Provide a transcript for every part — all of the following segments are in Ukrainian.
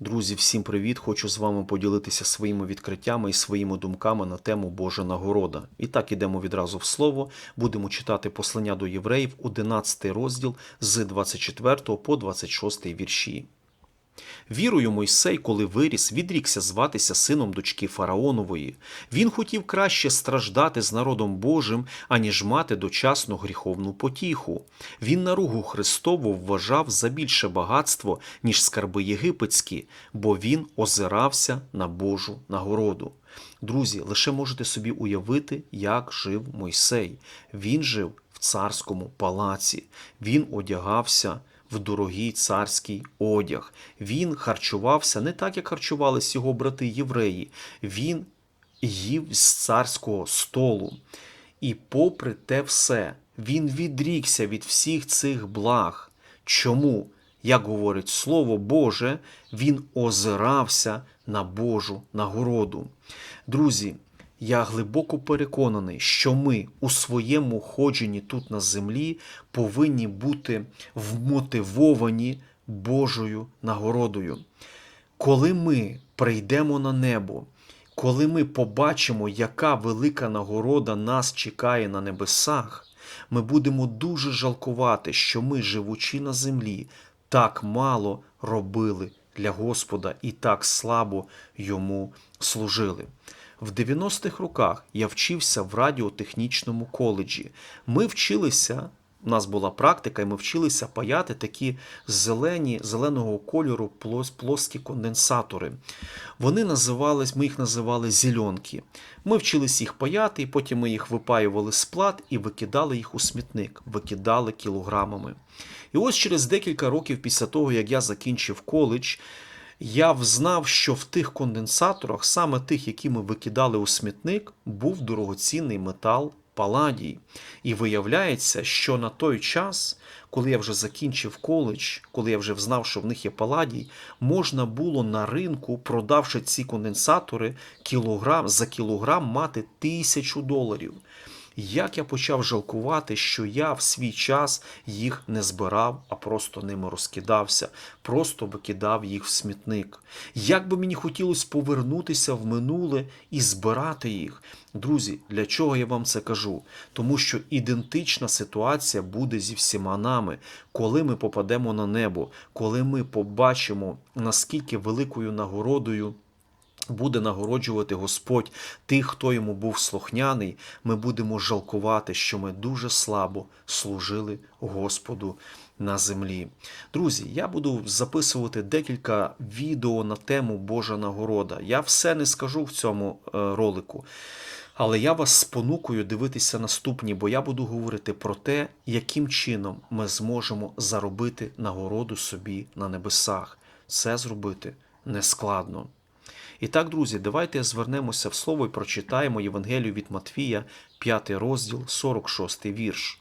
Друзі, всім привіт! Хочу з вами поділитися своїми відкриттями і своїми думками на тему Божа нагорода. І так ідемо відразу в слово. Будемо читати послання до євреїв, 11 розділ з 24 по 26 вірші. Вірою Мойсей, коли виріс, відрікся зватися сином дочки Фараонової. Він хотів краще страждати з народом Божим, аніж мати дочасну гріховну потіху. Він наругу Христову вважав за більше багатство, ніж скарби єгипетські, бо він озирався на Божу нагороду. Друзі, лише можете собі уявити, як жив Мойсей. Він жив в царському палаці, він одягався в дорогий царський одяг. Він харчувався не так, як харчувались його брати євреї. Він їв з царського столу. І попри те все, він відрікся від всіх цих благ. Чому? Як говорить Слово Боже, він озирався на Божу нагороду. Друзі, я глибоко переконаний, що ми у своєму ходженні тут на землі повинні бути вмотивовані Божою нагородою. Коли ми прийдемо на небо, коли ми побачимо, яка велика нагорода нас чекає на небесах, ми будемо дуже жалкувати, що ми, живучи на землі, так мало робили для Господа і так слабо йому служили. В 90-х роках я вчився в радіотехнічному коледжі. Ми вчилися, у нас була практика, і ми вчилися паяти такі зелені, зеленого кольору плоскі конденсатори. Вони називались, ми їх називали зільонки. Ми вчилися їх паяти, і потім ми їх випаювали з плат і викидали їх у смітник, викидали кілограмами. І ось через декілька років після того, як я закінчив коледж, я взнав, що в тих конденсаторах, саме тих, які ми викидали у смітник, був дорогоцінний метал паладій. І виявляється, що на той час, коли я вже закінчив коледж, коли я вже взнав, що в них є паладій, можна було на ринку, продавши ці конденсатори, кілограм за кілограм мати тисячу доларів. Як я почав жалкувати, що я в свій час їх не збирав, а просто ними розкидався, просто викидав їх в смітник. Як би мені хотілося повернутися в минуле і збирати їх. Друзі, для чого я вам це кажу? Тому що ідентична ситуація буде зі всіма нами, коли ми попадемо на небо, коли ми побачимо, наскільки великою нагородою буде нагороджувати Господь тих, хто йому був слухняний, ми будемо жалкувати, що ми дуже слабо служили Господу на землі. Друзі, я буду записувати декілька відео на тему Божа нагорода. Я все не скажу в цьому е, ролику. Але я вас спонукую дивитися наступні, бо я буду говорити про те, яким чином ми зможемо заробити нагороду собі на небесах. Це зробити нескладно. І так, друзі, давайте звернемося в слово і прочитаємо Євангелію від Матфія, 5 розділ, 46 вірш.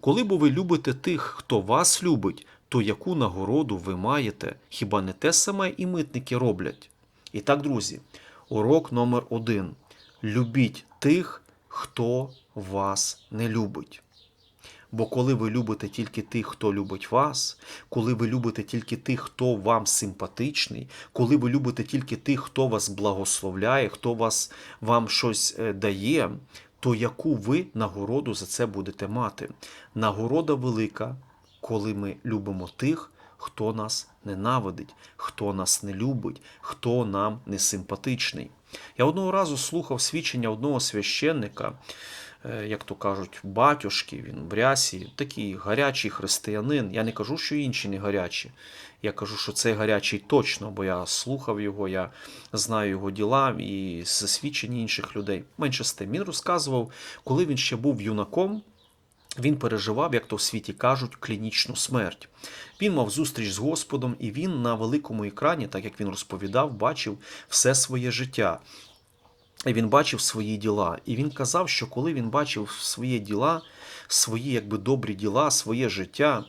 Коли бо ви любите тих, хто вас любить, то яку нагороду ви маєте? Хіба не те саме і митники роблять? І так, друзі, урок номер один. Любіть тих, хто вас не любить. Бо коли ви любите тільки тих, хто любить вас, коли ви любите тільки тих, хто вам симпатичний, коли ви любите тільки тих, хто вас благословляє, хто вас, вам щось е, дає, то яку ви нагороду за це будете мати? Нагорода велика, коли ми любимо тих, хто нас ненавидить, хто нас не любить, хто нам не симпатичний. Я одного разу слухав свідчення одного священника, як то кажуть, батюшки, він в рясі, такий гарячий християнин. Я не кажу, що інші не гарячі. Я кажу, що цей гарячий точно, бо я слухав його, я знаю його діла і засвідчення інших людей. Менше з тим. Він розказував, коли він ще був юнаком. Він переживав, як то в світі кажуть, клінічну смерть. Він мав зустріч з Господом, і він на великому екрані, так як він розповідав, бачив все своє життя. Він бачив свої діла. І він казав, що коли він бачив свої діла, свої якби добрі діла, своє життя,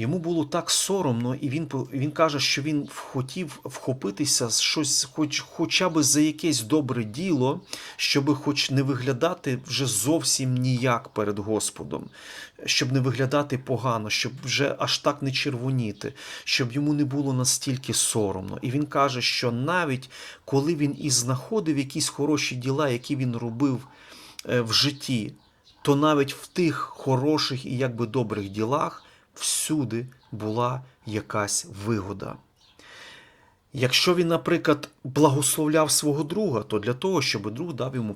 Йому було так соромно, і він, він каже, що він хотів вхопитися щось, хоч, хоча б за якесь добре діло, щоб хоч не виглядати вже зовсім ніяк перед Господом, щоб не виглядати погано, щоб вже аж так не червоніти, щоб йому не було настільки соромно. І він каже, що навіть коли він і знаходив якісь хороші діла, які він робив е, в житті, то навіть в тих хороших і якби добрих ділах всюди була якась вигода. Якщо він, наприклад, благословляв свого друга, то для того, щоб друг дав йому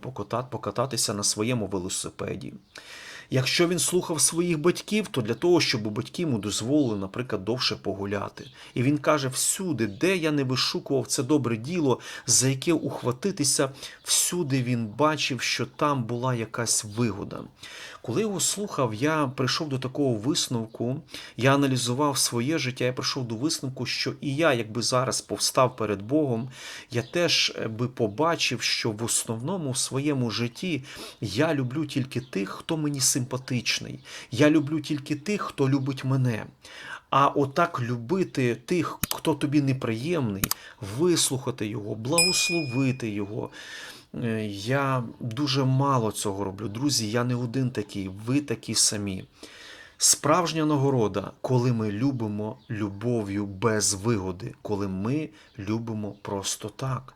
покататися на своєму велосипеді. Якщо він слухав своїх батьків, то для того, щоб батьки йому дозволили, наприклад, довше погуляти. І він каже: всюди, де я не вишукував це добре діло, за яке ухватитися, всюди він бачив, що там була якась вигода. Коли його слухав, я прийшов до такого висновку, я аналізував своє життя, я прийшов до висновку, що і я, якби зараз повстав перед Богом, я теж е, би побачив, що в основному в своєму житті я люблю тільки тих, хто мені симпатичний. Я люблю тільки тих, хто любить мене. А отак любити тих, хто тобі неприємний, вислухати його, благословити його. Е, Я дуже мало цього роблю. Друзі, я не один такий, ви такі самі. Справжня нагорода, коли ми любимо любов'ю без вигоди, коли ми любимо просто так.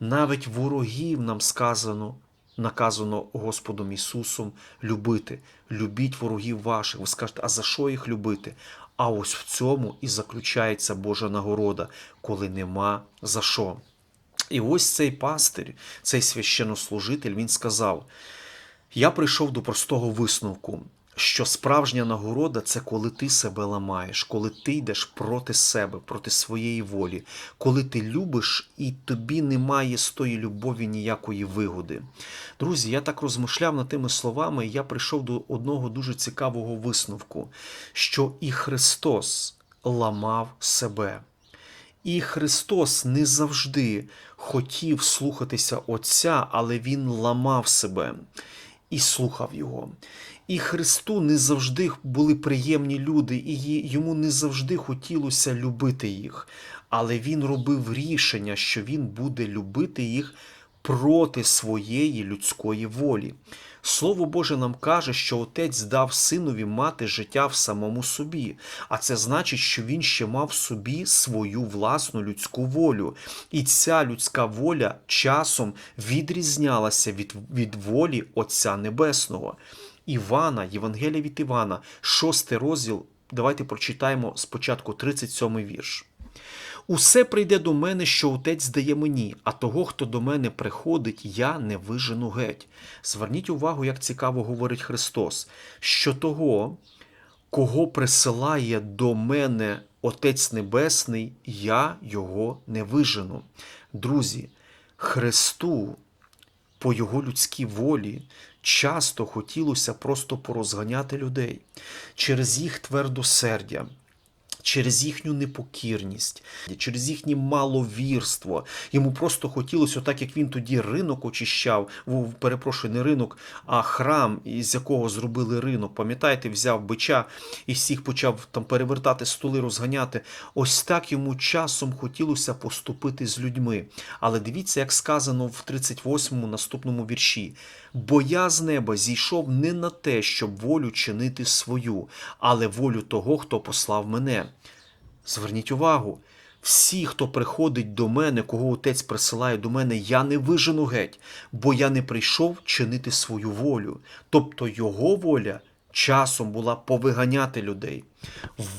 Навіть ворогів нам сказано, наказано Господом Ісусом любити. Любіть ворогів ваших. Ви скажете, а за що їх любити? А ось в цьому і заключається Божа нагорода, коли нема за що. І ось цей пастир, цей священнослужитель, він сказав: Я прийшов до простого висновку, що справжня нагорода це коли ти себе ламаєш, коли ти йдеш проти себе, проти своєї волі, коли ти любиш і тобі немає з тої любові ніякої вигоди. Друзі, я так розмишляв над тими словами, і я прийшов до одного дуже цікавого висновку, що і Христос ламав себе. І Христос не завжди хотів слухатися Отця, але Він ламав себе і слухав Його. І Христу не завжди були приємні люди, і йому не завжди хотілося любити їх. Але він робив рішення, що він буде любити їх проти своєї людської волі. Слово Боже нам каже, що отець дав синові мати життя в самому собі, а це значить, що він ще мав в собі свою власну людську волю. І ця людська воля часом відрізнялася від, від волі Отця Небесного. Івана, Євангелія від Івана, 6 розділ. Давайте прочитаємо спочатку 37 вірш. Усе прийде до мене, що отець дає мені, а того, хто до мене приходить, я не вижену геть. Зверніть увагу, як цікаво говорить Христос, що того, кого присилає до мене Отець Небесний, я його не вижену. Друзі, Христу по його людській волі часто хотілося просто порозганяти людей через їх твердосердя. Через їхню непокірність, через їхнє маловірство. Йому просто хотілося, так як він тоді ринок очищав, перепрошую, не ринок, а храм, із якого зробили ринок. Пам'ятаєте, взяв бича і всіх почав там перевертати столи, розганяти. Ось так йому часом хотілося поступити з людьми. Але дивіться, як сказано в 38-му наступному вірші: бо я з неба зійшов не на те, щоб волю чинити свою, але волю того, хто послав мене. Зверніть увагу, всі, хто приходить до мене, кого отець присилає до мене, я не вижену геть, бо я не прийшов чинити свою волю. Тобто його воля часом була повиганяти людей,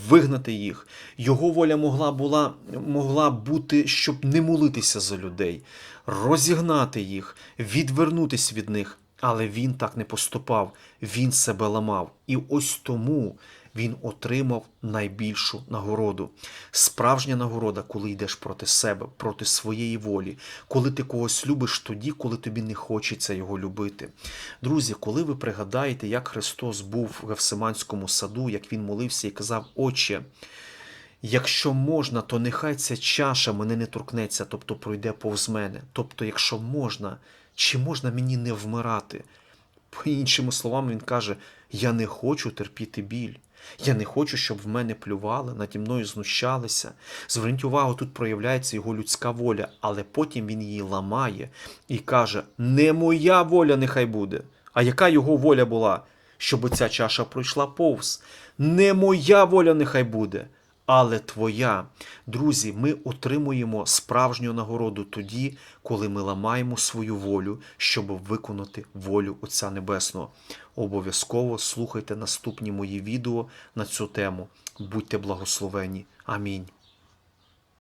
вигнати їх. Його воля могла, була, могла бути, щоб не молитися за людей, розігнати їх, відвернутися від них. Але він так не поступав, він себе ламав. І ось тому він отримав найбільшу нагороду. Справжня нагорода, коли йдеш проти себе, проти своєї волі, коли ти когось любиш тоді, коли тобі не хочеться його любити. Друзі, коли ви пригадаєте, як Христос був в Гефсиманському саду, як він молився і казав, Отче, Якщо можна, то нехай ця чаша мене не торкнеться, тобто пройде повз мене. Тобто, якщо можна, чи можна мені не вмирати? По іншими словами, він каже: Я не хочу терпіти біль. Я не хочу, щоб в мене плювали, наді мною знущалися. Зверніть увагу, тут проявляється його людська воля, але потім він її ламає і каже: Не моя воля нехай буде. А яка його воля була? Щоб ця чаша пройшла повз. Не моя воля нехай буде, але твоя. Друзі, ми отримуємо справжню нагороду тоді, коли ми ламаємо свою волю, щоб виконати волю Отця Небесного. Обов'язково слухайте наступні мої відео на цю тему. Будьте благословені. Амінь.